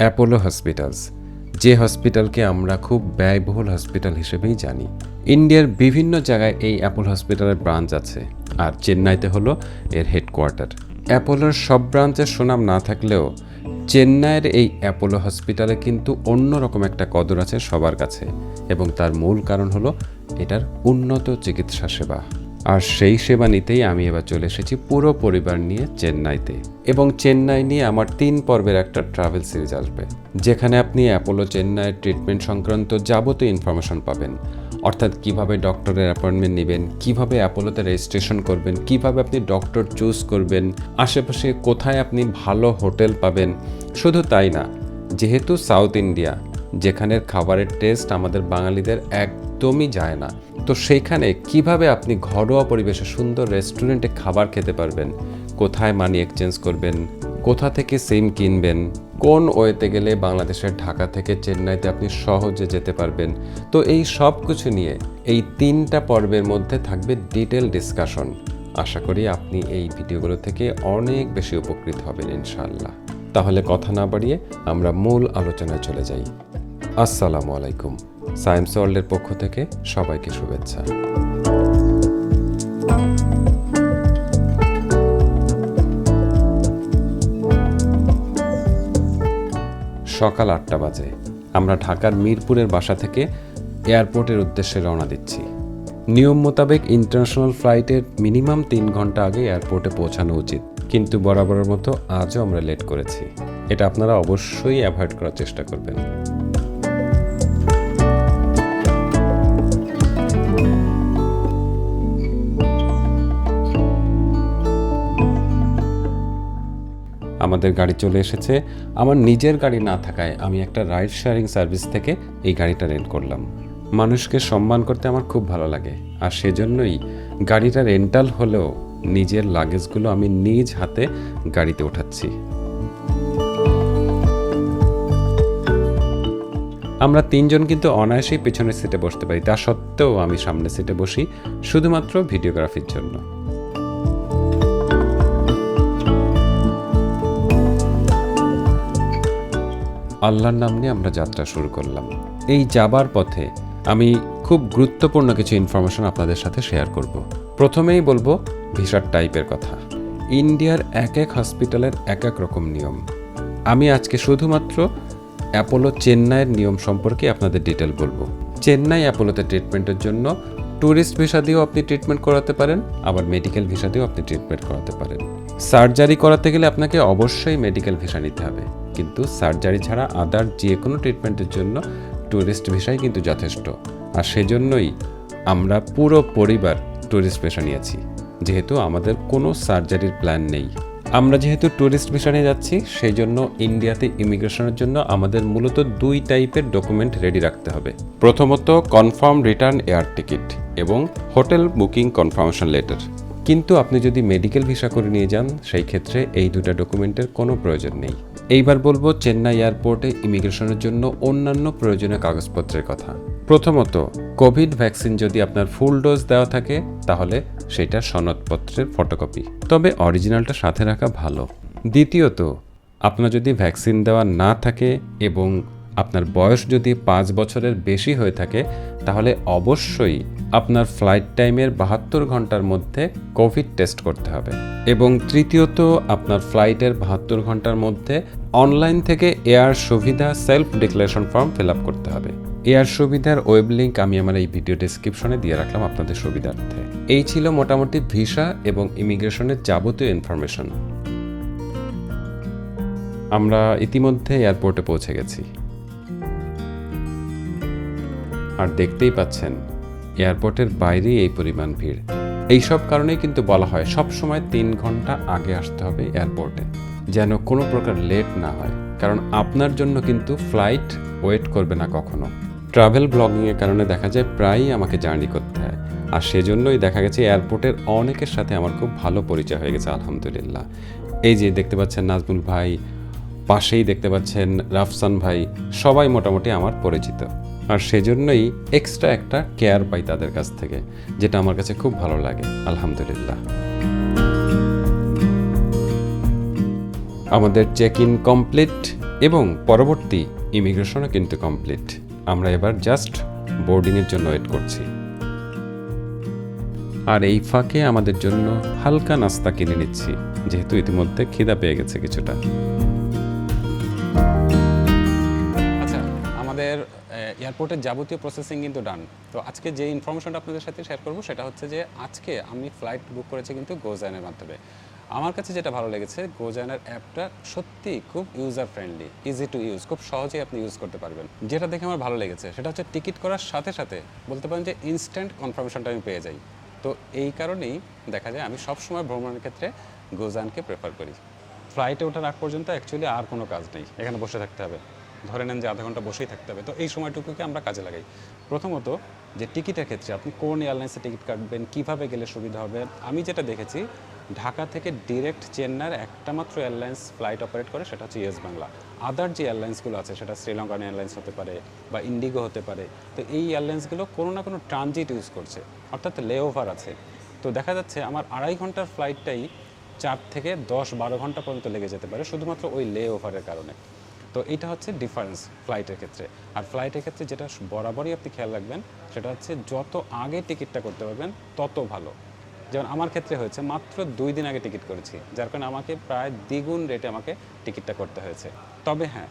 Apollo hospitals যে হসপিটালকে আমরা খুব ব্যয়বহুল হসপিটাল হিসেবেই জানি। ইন্ডিয়ার বিভিন্ন জায়গায় এই অ্যাপোলো হসপিটালের ব্রাঞ্চ আছে, আর চেন্নাইতে হলো এর হেডকোয়ার্টার অ্যাপোলোর সব ব্রাঞ্চের সুনাম না থাকলেও চেন্নাইয়ের এই অ্যাপোলো হসপিটালে কিন্তু অন্যরকম একটা কদর আছে সবার কাছে, এবং তার মূল কারণ হলো এটার উন্নত চিকিৎসা সেবা। আর সেই সেবা নিতেই আমি এবার চলে এসেছি পুরো পরিবার নিয়ে চেন্নাইতে। এবং চেন্নাই নিয়ে আমার তিন পর্বের একটা ট্রাভেল সিরিজ আসবে, যেখানে আপনি অ্যাপোলো চেন্নাইয়ের ট্রিটমেন্ট সংক্রান্ত যাবতীয় ইনফরমেশন পাবেন। অর্থাৎ কীভাবে ডক্টরের অ্যাপয়েন্টমেন্ট নেবেন, কীভাবে অ্যাপোলোতে রেজিস্ট্রেশন করবেন, কীভাবে আপনি ডক্টর চুজ করবেন, আশেপাশে কোথায় আপনি ভালো হোটেল পাবেন, শুধু তাই না, যেহেতু সাউথ ইন্ডিয়া যেখানের খাবারের টেস্ট আমাদের বাঙালিদের একদমই যায় না। তো সেইখানে কীভাবে আপনি ঘরোয়া পরিবেশে সুন্দর রেস্টুরেন্টে খাবার খেতে পারবেন? কোথায় মানি এক্সচেঞ্জ করবেন? কোথা থেকে সিম কিনবেন? কোন ওয়েতে গেলে বাংলাদেশের ঢাকা থেকে চেন্নাইতে আপনি সহজে যেতে পারবেন? তো এই সব কিছু নিয়ে এই তিনটা পর্বের মধ্যে থাকবে ডিটেল ডিসকাশন। আশা করি আপনি এই ভিডিওগুলো থেকে অনেক বেশি উপকৃত হবেন ইনশাল্লাহ তাহলে কথা না বাড়িয়ে আমরা মূল আলোচনায় চলে যাই। আসসালামু আলাইকুম। সায়েন্স ওয়ার্ল্ডের পক্ষ থেকে সবাইকে শুভেচ্ছা। সকাল আটটা বাজে। আমরা ঢাকার মিরপুরের বাসা থেকে এয়ারপোর্টের উদ্দেশ্যে রওনা দিচ্ছি। নিয়ম মোতাবেক ইন্টারন্যাশনাল ফ্লাইটের মিনিমাম তিন ঘণ্টা আগে এয়ারপোর্টে পৌঁছানো উচিত। কিন্তু বরাবরের মতো আজও আমরা লেট করেছি। এটা আপনারা অবশ্যই অ্যাভয়েড করার চেষ্টা করবেন। আমাদের গাড়ি চলে এসেছে। আমার নিজের গাড়ি না থাকায় আমি একটা রাইড শেয়ারিং সার্ভিস থেকে এই গাড়িটা রেন্ট করলাম। মানুষকে সম্মান করতে আমার খুব ভালো লাগে। আর সেজন্যই গাড়িটা রেন্টাল হলেও নিজের লাগেজগুলো আমি নিজ হাতে গাড়িতে ওঠাচ্ছি। আমরা তিনজন কিন্তু অনায়াসেই পেছনের সিটে বসতে পারি। তা সত্ত্বেও আমি সামনের সিটে বসি, শুধুমাত্র ভিডিওগ্রাফির জন্য। আল্লাহর নাম নিয়ে আমরা যাত্রা শুরু করলাম। এই যাবার পথে আমি খুব গুরুত্বপূর্ণ কিছু ইনফরমেশন আপনাদের সাথে শেয়ার করব। প্রথমেই বলব ভিসার টাইপের কথা। ইন্ডিয়ার এক এক হসপিটালের এক এক রকম নিয়ম। আমি আজকে শুধুমাত্র অ্যাপোলো চেন্নাইয়ের নিয়ম সম্পর্কে আপনাদের ডিটেল বলব। চেন্নাই অ্যাপোলোতে ট্রিটমেন্টের জন্য ট্যুরিস্ট ভিসা দিয়েও আপনি ট্রিটমেন্ট করাতে পারেন, আবার মেডিকেল ভিসা দিয়েও আপনি ট্রিটমেন্ট করাতে পারেন। সার্জারি করাতে গেলে আপনাকে অবশ্যই মেডিকেল ভিসা নিতে হবে। কিন্তু সার্জারি ছাড়া আদার যে কোনো ট্রিটমেন্টের জন্য ট্যুরিস্ট ভিসাই কিন্তু যথেষ্ট। আর সেজন্যই আমরা পুরো পরিবার ট্যুরিস্ট ভিসা নিয়েছি। যেহেতু আমাদের কোনো সার্জারির প্ল্যান নেই। আমরা যেহেতু ট্যুরিস্ট ভিসা নিয়ে যাচ্ছি সেই জন্য ইন্ডিয়াতে ইমিগ্রেশনের জন্য আমাদের মূলত দুই টাইপের ডকুমেন্ট রেডি রাখতে হবে। প্রথমত কনফার্ম রিটার্ন এয়ার টিকিট এবং হোটেল বুকিং কনফার্মেশন লেটার কিন্তু আপনি যদি মেডিকেল ভিসা করে নিয়ে যান, সেই ক্ষেত্রে এই দুটা ডকুমেন্টের কোনো প্রয়োজন নেই। এইবার বলব চেন্নাই এয়ারপোর্টে ইমিগ্রেশনের জন্য অন্যান্য প্রয়োজনীয় কাগজপত্রের কথা। প্রথমত, কোভিড ভ্যাকসিন যদি আপনার ফুল ডোজ দেওয়া থাকে, তাহলে সেটা সনদপত্রের ফটোকপি। তবে অরিজিনালটা সাথে রাখা ভালো। দ্বিতীয়ত, আপনার যদি ভ্যাকসিন দেওয়া না থাকে এবং আপনার বয়স যদি পাঁচ বছরের বেশি হয়ে থাকে, তাহলে অবশ্যই আপনার ফ্লাইট টাইমের বাহাত্তর ঘণ্টার মধ্যে কোভিড টেস্ট করতে হবে। এবং তৃতীয়ত, আপনার ফ্লাইটের বাহাত্তর ঘণ্টার মধ্যে অনলাইন থেকে air Suvidha self declaration form fill up করতে হবে। এয়ার সুবিধার ওয়েব লিঙ্ক আমি আমার এই ভিডিও ডেসক্রিপশনে দিয়ে রাখলাম আপনাদের সুবিধার্থে। এই ছিল মোটামুটি ভিসা এবং ইমিগ্রেশনের যাবতীয় ইনফরমেশন আমরা ইতিমধ্যে এয়ারপোর্টে পৌঁছে গেছি। আর দেখতেই পাচ্ছেন, এয়ারপোর্টের বাইরেই এই পরিমাণ ভিড়। এই সব কারণেই কিন্তু বলা হয় সব সময় তিন ঘণ্টা আগে আসতে হবে এয়ারপোর্টে, যেন কোনো প্রকার লেট না হয়, কারণ আপনার জন্য কিন্তু ফ্লাইট ওয়েট করবে না কখনো। ট্রাভেল ব্লগিংয়ের কারণে দেখা যায় প্রায়ই আমাকে জার্নি করতে হয়, আর সেজন্যই দেখা গেছে এয়ারপোর্টের অনেকের সাথে আমার খুব ভালো পরিচয় হয়ে গেছে, আলহামদুলিল্লাহ। এই যে দেখতে পাচ্ছেন নাজমুল ভাই, পাশেই দেখতে পাচ্ছেন রাফসান ভাই, সবাই মোটামুটি আমার পরিচিত। আর সেজন্যই এক্সট্রা একটা কেয়ার পাই তাদের কাছ থেকে, যেটা আমার কাছে খুব ভালো লাগে, আলহামদুলিল্লাহ। আমাদের চেক ইন কমপ্লিট এবং পরবর্তী ইমিগ্রেশনও কিন্তু কমপ্লিট আমরা এবার জাস্ট বোর্ডিংয়ের জন্য ওয়েট করছি। আর এই ফাঁকে আমাদের জন্য হালকা নাস্তা কিনে নিচ্ছি, যেহেতু ইতিমধ্যে খিদা পেয়ে গেছে কিছুটা। আচ্ছা আমাদের এয়ারপোর্টের যাবতীয় প্রসেসিং কিন্তু ডান তো আজকে যে ইনফরমেশনটা আপনাদের সাথে শেয়ার করব, সেটা হচ্ছে যে আজকে আমি ফ্লাইট বুক করেছি কিন্তু গোজাইনের মাধ্যমে। আমার কাছে যেটা ভালো লেগেছে গোজাইনের অ্যাপটা সত্যি খুব user friendly easy to use খুব সহজেই আপনি ইউজ করতে পারবেন। যেটা দেখে আমার ভালো লেগেছে, সেটা হচ্ছে টিকিট করার সাথে সাথে বলতে পারেন যে ইনস্ট্যান্ট কনফার্মেশনটা আমি পেয়ে যাই। তো এই কারণেই দেখা যায় আমি সবসময় ভ্রমণের ক্ষেত্রে গোজানকে প্রেফার করি। ফ্লাইটে ওঠার আগ পর্যন্ত অ্যাকচুয়ালি আর কোনো কাজ নেই, এখানে বসে থাকতে হবে। ধরে নেন যে আধা ঘণ্টা বসেই থাকতে হবে। তো এই সময়টুকুকে আমরা কাজে লাগাই। প্রথমত যে টিকিটের ক্ষেত্রে আপনি কোন এয়ারলাইন্সে টিকিট কাটবেন, কীভাবে গেলে সুবিধা হবে, আমি যেটা দেখেছি, ঢাকা থেকে ডিরেক্ট চেন্নাইয়ের একটা মাত্র এয়ারলাইন্স ফ্লাইট অপারেট করে, সেটা হচ্ছে ইয়েস বাংলা। আদার যে এয়ারলাইন্সগুলো আছে, সেটা শ্রীলঙ্কান এয়ারলাইন্স হতে পারে বা ইন্ডিগো হতে পারে, তো এই এয়ারলাইন্সগুলো কোনো না কোনো ট্রানজিট ইউজ করছে, অর্থাৎ লেওভার আছে। তো দেখা যাচ্ছে আমার আড়াই ঘণ্টার ফ্লাইটটাই চার থেকে দশ বারো ঘণ্টা পর্যন্ত লেগে যেতে পারে, শুধুমাত্র ওই লে ওভারের কারণে। তো এটা হচ্ছে ডিফারেন্স ফ্লাইটের ক্ষেত্রে। আর ফ্লাইটের ক্ষেত্রে যেটা বরাবরই আপনি খেয়াল রাখবেন, সেটা হচ্ছে যত আগে টিকিটটা করতে পারবেন, তত ভালো। যেমন আমার ক্ষেত্রে হয়েছে, মাত্র দুই দিন আগে টিকিট করেছি, যার কারণে আমাকে প্রায় দ্বিগুণ রেটে আমাকে টিকিটটা করতে হয়েছে। তবে হ্যাঁ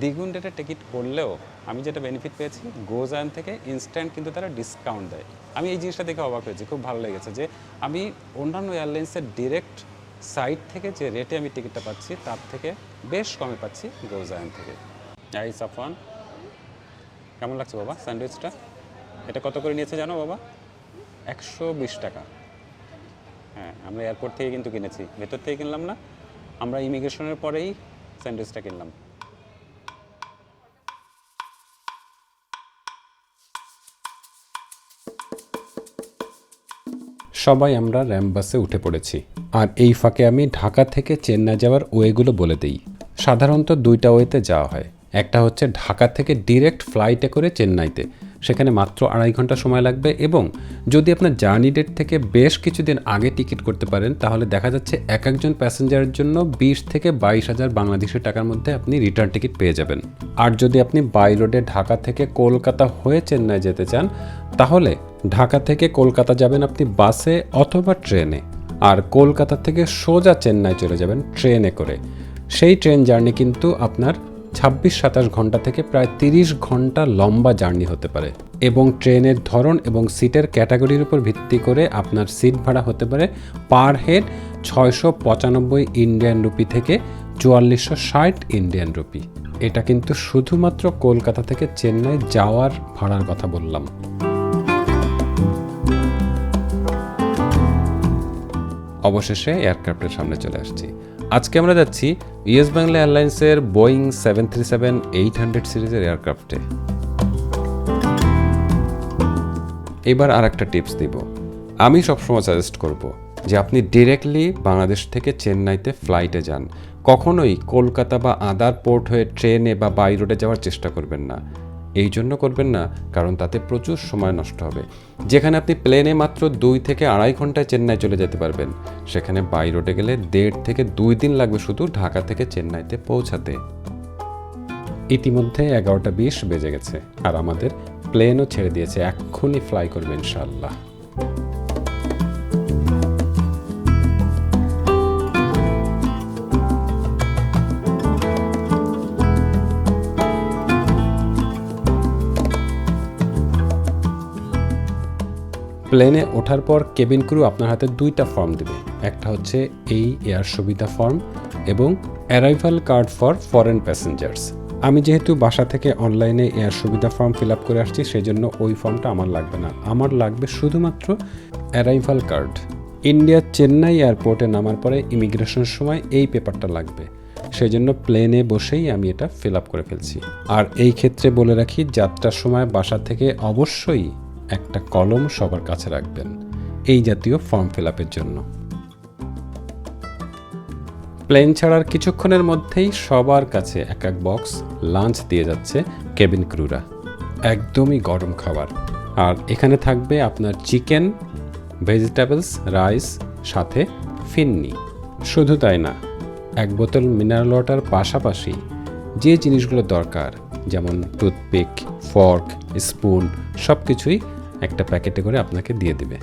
দ্বিগুণ রেটে টিকিট করলেও আমি যেটা বেনিফিট পেয়েছি গোজায়ন থেকে ইনস্ট্যান্ট কিন্তু তারা ডিসকাউন্ট দেয়। আমি এই জিনিসটা দেখে অবাক হয়েছি, খুব ভালো লেগেছে যে আমি অন্যান্য এয়ারলাইন্সের ডিরেক্ট সাইট থেকে যে রেটে আমি টিকিটটা পাচ্ছি, তার থেকে বেশ কমে পাচ্ছি গোজায়ন থেকে। এই সাফওয়ান, কেমন লাগছে বাবা স্যান্ডউইচটা? এটা কত করে নিয়েছে জানো বাবা? একশো বিশ টাকা। হ্যাঁ আমরা এয়ারপোর্ট থেকে কিন্তু কিনেছি। ভেতর থেকে কিনলাম না, আমরা ইমিগ্রেশনের পরেই স্যান্ডউইচটা কিনলাম। সবাই আমরা র্যাম বাসে উঠে পড়েছি। আর এই ফাঁকে আমি ঢাকা থেকে চেন্নাই যাওয়ার ওয়েগুলো বলে দিই। সাধারণত দুইটা ওয়েতে যাওয়া হয়। একটা হচ্ছে ঢাকা থেকে ডিরেক্ট ফ্লাইটে করে চেন্নাইতে। সেখানে মাত্র আড়াই ঘণ্টা সময় লাগবে এবং যদি আপনার জার্নি ডেট থেকে বেশ কিছুদিন আগে টিকিট করতে পারেন, তাহলে দেখা যাচ্ছে এক একজন প্যাসেঞ্জারের জন্য বিশ থেকে বাইশ হাজার বাংলাদেশি টাকার মধ্যে আপনি রিটার্ন টিকিট পেয়ে যাবেন। আর যদি আপনি বাই রোডে ঢাকা থেকে কলকাতা হয়ে চেন্নাই যেতে চান, তাহলে ঢাকা থেকে কলকাতা যাবেন আপনি বাসে অথবা ট্রেনে। আর কলকাতা থেকে সোজা চেন্নাই চলে যাবেন ট্রেনে করে। সেই ট্রেন জার্নি কিন্তু আপনার ছাব্বিশ সাতাশ ঘণ্টা থেকে প্রায় তিরিশ ঘণ্টা লম্বা জার্নি হতে পারে এবং ট্রেনের ধরন এবং সিটের ক্যাটাগরির উপর ভিত্তি করে আপনার সিট ভাড়া হতে পারে পার হেড ছয়শো পঁচানব্বই ইন্ডিয়ান রুপি থেকে চুয়াল্লিশশো ষাট ইন্ডিয়ান রুপি। এটা কিন্তু শুধুমাত্র কলকাতা থেকে চেন্নাই যাওয়ার ভাড়ার কথা বললাম। অবশেষে এয়ারক্রাফটের সামনে চলে আসছি। আজকে আমরা যাচ্ছি ইউএস বাংলা এয়ারলাইন্সের Boeing seven three seven eight hundred সিরিজের এয়ারক্রাফটে। এবার আর একটা টিপস দিব। আমি সবসময় সাজেস্ট করব যে আপনি ডিরেক্টলি বাংলাদেশ থেকে চেন্নাইতে ফ্লাইটে যান। কখনোই কলকাতা বা আদার পোর্ট হয়ে ট্রেনে বা বাই রোডে যাওয়ার চেষ্টা করবেন না। এই জন্য করবেন না, কারণ তাতে প্রচুর সময় নষ্ট হবে। যেখানে আপনি প্লেনে মাত্র দুই থেকে আড়াই ঘন্টায় চেন্নাই চলে যেতে পারবেন। সেখানে বাই রোডে গেলে দেড় থেকে দুই দিন লাগবে শুধু ঢাকা থেকে চেন্নাইতে পৌঁছাতে। ইতিমধ্যে এগারোটা বিশ বেজে গেছে, আর আমাদের প্লেনও ছেড়ে দিয়েছে। এক্ষুনি ফ্লাই করবে ইনশাল্লাহ প্লেনে ওঠার পর কেবিন ক্রু আপনার হাতে দুইটা ফর্ম দেবে। একটা হচ্ছে এই এয়ার সুবিধা ফর্ম এবং arrival card for foreign passengers আমি যেহেতু বাসা থেকে অনলাইনে air Suvidha form fill up করে আসছি সেই জন্য ওই ফর্মটা আমার লাগবে না। আমার লাগবে শুধুমাত্র অ্যারাইভাল কার্ড ইন্ডিয়ার চেন্নাই এয়ারপোর্টে নামার পরে ইমিগ্রেশনের সময় এই পেপারটা লাগবে। সেই জন্য প্লেনে বসেই আমি এটা ফিল আপ করে ফেলছি। আর এই ক্ষেত্রে বলে রাখি, যাত্রার সময় বাসা থেকে অবশ্যই একটা কলম সবার কাছে রাখবেন, এই জাতীয় ফর্ম ফিল আপের জন্য। প্লেন ছাড়ার কিছুক্ষণের মধ্যেই সবার কাছে এক এক বক্স লাঞ্চ দিয়ে যাচ্ছে কেবিন ক্রুরা। একদমই গরম খাবার। আর এখানে থাকবে আপনার চিকেন, ভেজিটেবলস, রাইস, সাথে ফিন্নি। শুধু তাই না, এক বোতল মিনারেল ওয়াটার পাশাপাশি যে জিনিসগুলো দরকার, যেমন টুথপিক, ফর্ক, স্পুন সব কিছুই একটা প্যাকেটে করে আপনাকে দিয়ে দেবে।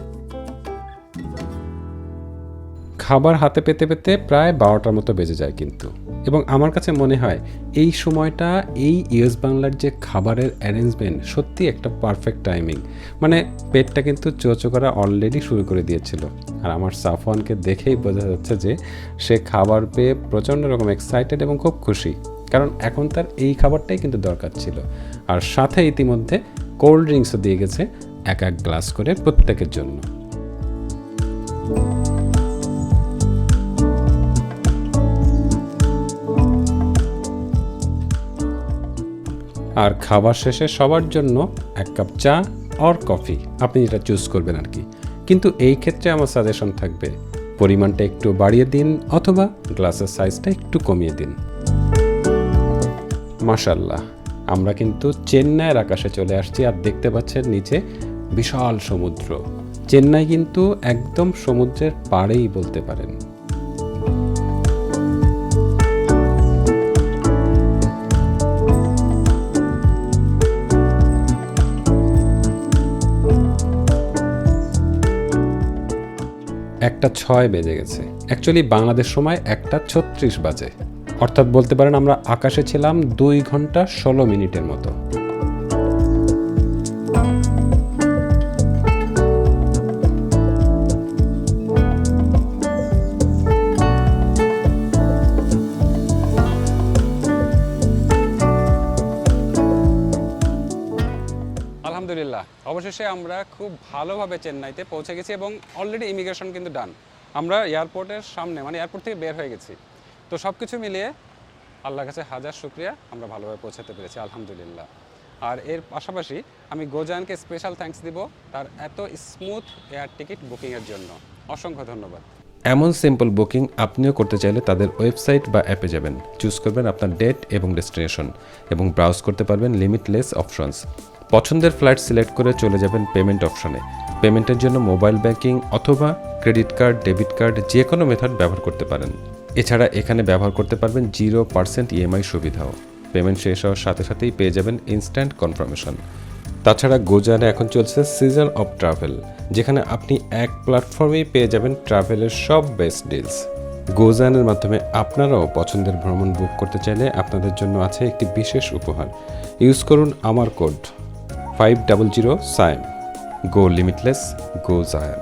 খাবার হাতে পেতে পেতে প্রায় বারোটার মতো বেজে যায় কিন্তু। এবং আমার কাছে মনে হয়, এই সময়টা এই ইউএস বাংলার যে খাবারের অ্যারেঞ্জমেন্ট সত্যি একটা পারফেক্ট টাইমিং মানে পেটটা কিন্তু চোচো করা অলরেডি শুরু করে দিয়েছিল। আর আমার সাফওয়ানকে দেখেই বোঝা যাচ্ছে যে সে খাবার পেয়ে প্রচণ্ড রকম এক্সাইটেড এবং খুব খুশি। কারণ এখন তার এই খাবারটাই কিন্তু দরকার ছিল। আর সাথে ইতিমধ্যে কোল্ড ড্রিঙ্কসও দিয়ে গেছে। এক এক গ্লাস করে প্রত্যেকের জন্য। আর খাবার শেষে সবার জন্য এক কাপ চা অর কফি। আপনি যেটা চুজ করবেন আর কি। কিন্তু এই ক্ষেত্রে আমার সাজেশন থাকবে, পরিমাণটা একটু বাড়িয়ে দিন অথবা গ্লাসের সাইজটা একটু কমিয়ে দিন। মাশাল্লাহ আমরা কিন্তু চেন্নাইয়ের আকাশে চলে আসছি আর দেখতে পাচ্ছেন নিচে বিশাল সমুদ্র। চেন্নাই কিন্তু একদম সমুদ্রের পাড়েই বলতে পারেন। একটা ছয় বেজে গেছে। অ্যাকচুয়ালি বাংলাদেশ সময় একটা ছত্রিশ বাজে। অর্থাৎ বলতে পারেন আমরা আকাশে ছিলাম দুই ঘণ্টা ষোলো মিনিটের মতো। অবশেষে আমরা খুব ভালোভাবে চেন্নাইতে পৌঁছে গেছি এবং অলরেডি ইমিগ্রেশন কিন্তু ডান আমরা এয়ারপোর্টের সামনে মানে এয়ারপোর্ট থেকে বের হয়ে গেছি। তো সব কিছু মিলিয়ে আল্লাহর কাছে হাজার শুক্রিয়া, আমরা ভালোভাবে পৌঁছাতে পেরেছি, আলহামদুলিল্লাহ। আর এর পাশাপাশি আমি গোজানকে স্পেশাল থ্যাঙ্কস দিব তার এত স্মুথ এয়ার টিকিট বুকিংয়ের জন্য। অসংখ্য ধন্যবাদ। এমন সিম্পল বুকিং আপনিও করতে চাইলে তাদের ওয়েবসাইট বা অ্যাপে যাবেন। চুজ করবেন আপনার ডেট এবং ডেস্টিনেশন এবং ব্রাউজ করতে পারবেন লিমিটলেস অপশনস পছন্দের ফ্লাইট সিলেক্ট করে চলে যাবেন পেমেন্ট অপশনে। পেমেন্টের জন্য মোবাইল ব্যাংকিং অথবা ক্রেডিট কার্ড, ডেবিট কার্ড যে কোনো মেথড ব্যবহার করতে পারেন। এছাড়া এখানে ব্যবহার করতে পারবেন জিরো পার্সেন্ট ইএমআই সুবিধাও। পেমেন্ট শেষ হওয়ার সাথে সাথেই পেয়ে যাবেন ইনস্ট্যান্ট কনফার্মেশন। তাছাড়া গোজানে এখন চলছে সিজন অফ ট্রাভেল, যেখানে আপনি এক প্ল্যাটফর্মেই পেয়ে যাবেন ট্রাভেলের সব বেস্ট ডিলস। গোজানের মাধ্যমে আপনারাও পছন্দের ভ্রমণ বুক করতে চাইলে আপনাদের জন্য আছে একটি বিশেষ উপহার। ইউজ করুন আমার কোড ফাইভ ডাবল জিরো সাইম গো লিমিটলেস গো জায়ান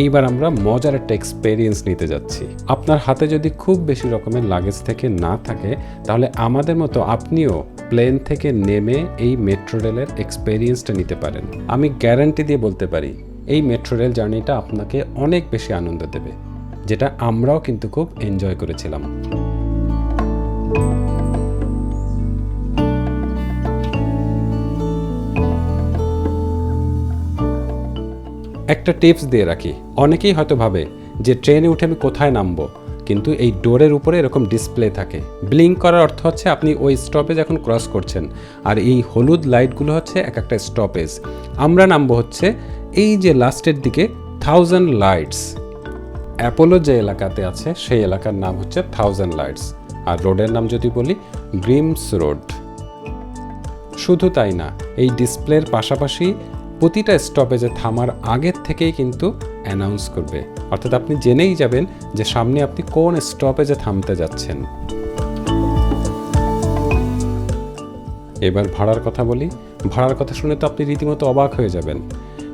এইবার আমরা মজার একটা এক্সপেরিয়েন্স নিতে যাচ্ছি। আপনার হাতে যদি খুব বেশি রকমের লাগেজ থেকে না থাকে, তাহলে আমাদের মতো আপনিও প্লেন থেকে নেমে এই মেট্রো রেলের এক্সপেরিয়েন্সটা নিতে পারেন। আমি গ্যারান্টি দিয়ে বলতে পারি, এই মেট্রো রেল জার্নিটা আপনাকে অনেক বেশি আনন্দ দেবে, যেটা আমরাও কিন্তু খুব এনজয় করেছিলাম। একটা টিপস দিয়ে রাখি। অনেকেই হয়তো ভাবে যে ট্রেনে উঠে আমি কোথায় নামবো, কিন্তু এই ডোরের উপরে এরকম ডিসপ্লে থাকে। ব্লিঙ্ক করার অর্থ হচ্ছে আপনি ওই স্টপেজ এখন ক্রস করছেন, আর এই হলুদ লাইটগুলো হচ্ছে এক একটা স্টপেজ। আমরা নামবো হচ্ছে এই যে লাস্টের দিকে থাউজেন্ড লাইটস অ্যাপোলো যে এলাকাতে আছে, সেই এলাকার নাম হচ্ছে থাউজেন্ড লাইটস আর রোডের নাম যদি বলি গ্রিমস রোড শুধু তাই না, এই ডিসপ্লের পাশাপাশি প্রতিটা স্টপেজে থামার আগের থেকেই কিন্তু অ্যানাউন্স করবে। অর্থাৎ আপনি জেনেই যাবেন যে সামনে আপনি কোন স্টপেজে থামতে যাচ্ছেন। এবার ভাড়ার কথা বলি। ভাড়ার কথা শুনে তো আপনি রীতিমতো অবাক হয়ে যাবেন।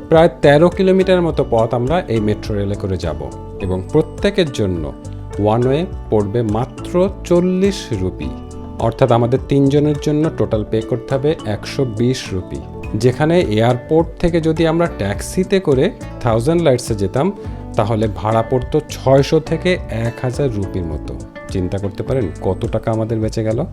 প্রায় তেরো কিলোমিটার মতো পথ আমরা এই মেট্রো রেলে করে যাব এবং প্রত্যেকের জন্য ওয়ান ওয়ে পড়বে মাত্র চল্লিশ রুপি। অর্থাৎ আমাদের তিনজনের জন্য টোটাল পে করতে হবে একশো বিশ রুপি। যেখানে এয়ারপোর্ট থেকে যদি আমরা ট্যাক্সিতে করে থাউজেন্ড লাইটসে যেতাম, তাহলে ভাড়া পড়তো ছয়শো থেকে এক হাজার রুপির মতো। চিন্তা করতে পারেন কত টাকা আমাদের বেঁচে গেল?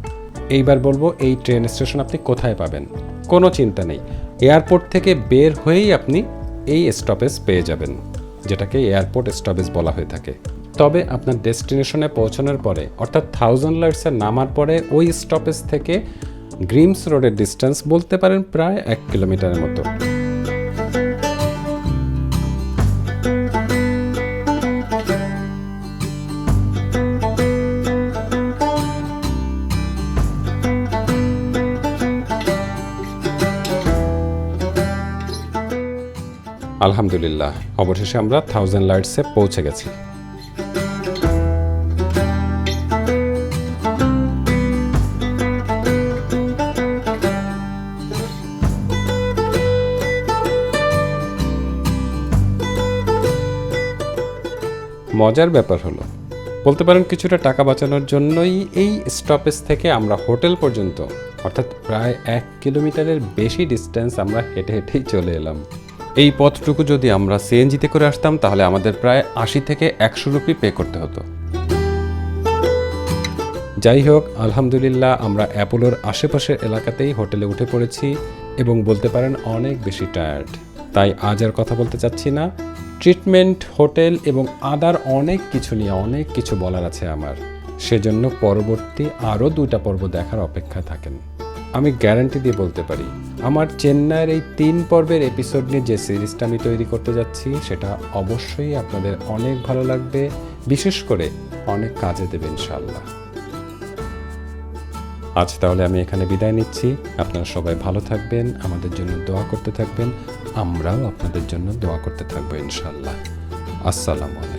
এইবার বলব, এই ট্রেন স্টেশন আপনি কোথায় পাবেন? কোনো চিন্তা নেই। এয়ারপোর্ট থেকে বের হয়েই আপনি এই স্টপেজ পেয়ে যাবেন, যেটাকে এয়ারপোর্ট স্টপেজ বলা হয়ে থাকে। তবে আপনার ডেস্টিনেশনে পৌঁছানোর পরে, অর্থাৎ থাউজেন্ড লাইটসে নামার পরে ওই স্টপেজ থেকে গ্রিমস রোডের ডিস্টেন্স বলতে পারেন প্রায় এক কিলোমিটারের মতো। আলহামদুলিল্লাহ, অবশেষে আমরা থাউজেন্ড লাইটসে পৌঁছে গেছি। মজার ব্যাপার হলো, বলতে পারেন কিছুটা টাকা বাঁচানোর জন্যই এই স্টপেজ থেকে আমরা হোটেল পর্যন্ত, অর্থাৎ প্রায় এক কিলোমিটারের বেশি ডিস্টেন্স আমরা হেঁটে হেঁটেই চলে এলাম। এই পথটুকু যদি আমরা সিএনজিতে করে আসতাম, তাহলে আমাদের প্রায় আশি থেকে একশো রুপি পে করতে হতো। যাই হোক, আলহামদুলিল্লাহ আমরা অ্যাপোলোর আশেপাশের এলাকাতেই হোটেলে উঠে পড়েছি এবং বলতে পারেন অনেক বেশি টায়ার্ড তাই আজ আর কথা বলতে চাচ্ছি না। ট্রিটমেন্ট, হোটেল এবং আদার অনেক কিছু নিয়ে অনেক কিছু বলার আছে আমার। সেজন্য পরবর্তী আরও দুইটা পর্ব দেখার অপেক্ষায় থাকেন। আমি গ্যারান্টি দিয়ে বলতে পারি, আমার চেন্নাইয়ের এই তিন পর্বের এপিসোড নিয়ে যে সিরিজটা আমি তৈরি করতে যাচ্ছি, সেটা অবশ্যই আপনাদের অনেক ভালো লাগবে। বিশেষ করে অনেক কাজে দেবে ইনশাল্লাহ আজ তাহলে আমি এখানে বিদায় নিচ্ছি। আপনারা সবাই ভালো থাকবেন, আমাদের জন্য দোয়া করতে থাকবেন। আমরাও আপনাদের জন্য দোয়া করতে থাকব ইনশাল্লাহ আসসালামু আলাইকুম।